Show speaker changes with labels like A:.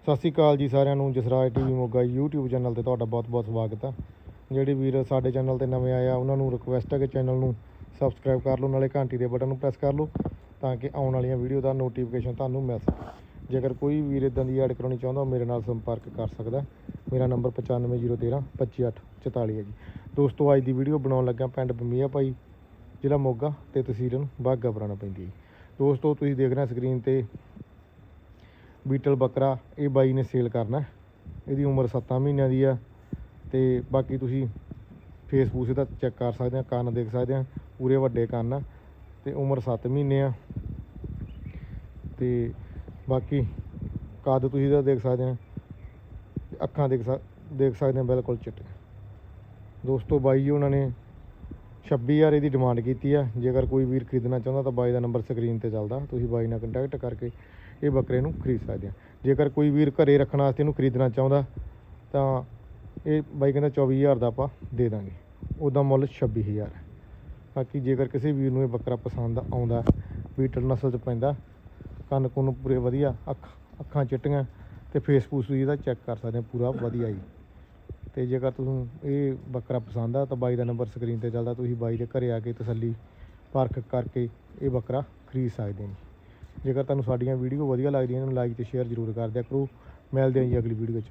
A: ਸਤਿ ਸ਼੍ਰੀ ਅਕਾਲ ਜੀ ਸਾਰਿਆਂ ਨੂੰ, Jasraj TV Moga YouTube channel ਤੇ ਤੁਹਾਡਾ ਬਹੁਤ-ਬਹੁਤ ਸਵਾਗਤ ਆ। ਜਿਹੜੇ ਵੀਰ ਸਾਡੇ ਚੈਨਲ ਤੇ ਨਵੇਂ ਆਏ ਆ, ਉਹਨਾਂ ਨੂੰ ਰਿਕੁਐਸਟ ਹੈ ਕਿ ਚੈਨਲ ਨੂੰ ਸਬਸਕ੍ਰਾਈਬ ਕਰ ਲਓ, ਨਾਲੇ ਘੰਟੀ ਦੇ ਬਟਨ ਨੂੰ ਪ੍ਰੈਸ ਕਰ ਲਓ, ਤਾਂ ਕਿ ਆਉਣ ਵਾਲੀਆਂ ਵੀਡੀਓ ਦਾ ਨੋਟੀਫਿਕੇਸ਼ਨ ਤੁਹਾਨੂੰ ਮਿਲ ਸਕੇ। ਜੇਕਰ ਕੋਈ ਵੀਰ ਇਦਾਂ ਦੀ ਐਡ ਕਰਾਉਣੀ ਚਾਹੁੰਦਾ, ਉਹ ਮੇਰੇ ਨਾਲ ਸੰਪਰਕ ਕਰ ਸਕਦਾ ਮੇਰਾ ਨੰਬਰ 9501 25844 ਹੈ ਜੀ। ਦੋਸਤੋ, ਅੱਜ ਦੀ ਵੀਡੀਓ ਬਣਾਉਣ ਲੱਗਾ ਪਿੰਡ ਬਮੀਆ ਭਾਈ, ਜ਼ਿਲ੍ਹਾ ਮੋਗਾ ਤੇ ਤਹਿਸੀਲ ਬਾਗਾ ਪੁਰਾਣਾ ਪੈਂਦੀ ਹੈ ਜੀ। ਦੋਸਤੋ, ਤੁਸੀਂ ਦੇਖ ਰਹੇ ਸਕਰੀਨ ਤੇ ਬੀਟਲ ਬੱਕਰਾ, ਇਹ ਬਾਈ ਨੇ ਸੇਲ ਕਰਨਾ ਇਹਦੀ ਉਮਰ 7 ਮਹੀਨਿਆਂ ਦੀ ਆ ਤੇ ਬਾਕੀ ਤੁਸੀਂ ਫੇਸਬੁੱਕ ਇਹਦਾ ਚੈੱਕ ਕਰ ਸਕਦੇ ਆ, ਕੰਨ ਦੇਖ ਸਕਦੇ ਆ, ਪੂਰੇ ਵੱਡੇ ਕੰਨ ਆ ਤੇ ਉਮਰ 7 ਮਹੀਨੇ ਆ। ਤੇ ਬਾਕੀ ਕੱਦ ਤੁਸੀਂ ਇਹਦਾ ਦੇਖ ਸਕਦੇ ਆ, ਅੱਖਾਂ ਦੇਖ ਸਕ- ਦੇਖ ਸਕਦੇ ਆ ਬਿਲਕੁਲ ਚਿੱਟੇ। ਦੋਸਤੋ ਬਾਈ ਜੀ ਉਹਨਾਂ ਨੇ 26000 ਇਹਦੀ ਡਿਮਾਂਡ ਕੀਤੀ ਆ। ਜੇਕਰ ਕੋਈ ਵੀਰ ਖਰੀਦਣਾ ਚਾਹੁੰਦਾ ਤਾਂ ਬਾਈ ਦਾ ਨੰਬਰ ਸਕਰੀਨ ਤੇ ਚੱਲਦਾ। ਤੁਸੀਂ ਬਾਈ ਨਾਲ ਕੰਟੈਕਟ ਕਰਕੇ ਇਹ ਬੱਕਰੇ ਨੂੰ ਖਰੀਦ ਸਕਦੇ ਆ। ਜੇਕਰ ਕੋਈ ਵੀਰ ਘਰੇ ਰੱਖਣ ਵਾਸਤੇ ਇਹਨੂੰ ਖਰੀਦਣਾ ਚਾਹੁੰਦਾ, ਤਾਂ ਇਹ ਬਾਈ ਕਹਿੰਦਾ 24000 ਦਾ ਆਪਾਂ ਦੇ ਦਾਂਗੇ। ਉਹਦਾ ਮੁੱਲ 26000 ਹੈ ਬਾਕੀ ਜੇਕਰ ਕਿਸੇ ਵੀਰ ਨੂੰ ਇਹ ਬੱਕਰਾ ਪਸੰਦ ਆਉਂਦਾ, ਬੀਟਲ ਨਸਲ 'ਚ ਪੈਂਦਾ, ਕੰਨ ਕੁੰਨ ਪੂਰੇ ਵਧੀਆ, ਅੱਖ ਅੱਖਾਂ ਚਿੱਟੀਆਂ, ਤੇ ਫੇਸਬੁੱਕ ਵੀ ਇਹਦਾ ਚੈੱਕ ਕਰ ਸਕਦੇ ਆ ਪੂਰਾ ਵਧੀਆ ਜੀ। ਤੇ ਜੇਕਰ ਤੁਹਾਨੂੰ ਇਹ ਬੱਕਰਾ ਪਸੰਦ ਆ ਤਾਂ ਬਾਈ ਦਾ ਨੰਬਰ ਸਕਰੀਨ ਤੇ ਚੱਲਦਾ, ਤੁਸੀਂ ਬਾਈ ਦੇ ਘਰੇ ਆ ਕੇ ਤਸੱਲੀ ਪਰਖ ਕਰਕੇ ਇਹ ਬੱਕਰਾ ਖਰੀਦ ਸਕਦੇ ਹੋ। ਜੇਕਰ ਤੁਹਾਨੂੰ ਸਾਡੀਆਂ ਵੀਡੀਓ ਵਧੀਆ ਲੱਗਦੀਆਂ ਇਹਨਾਂ ਨੂੰ ਲਾਈਕ ਤੇ ਸ਼ੇਅਰ ਜ਼ਰੂਰ ਕਰ ਦਿਆ ਕਰੋ। ਮਿਲਦੇ ਹਾਂ ਜੀ ਅਗਲੀ ਵੀਡੀਓ 'ਚ।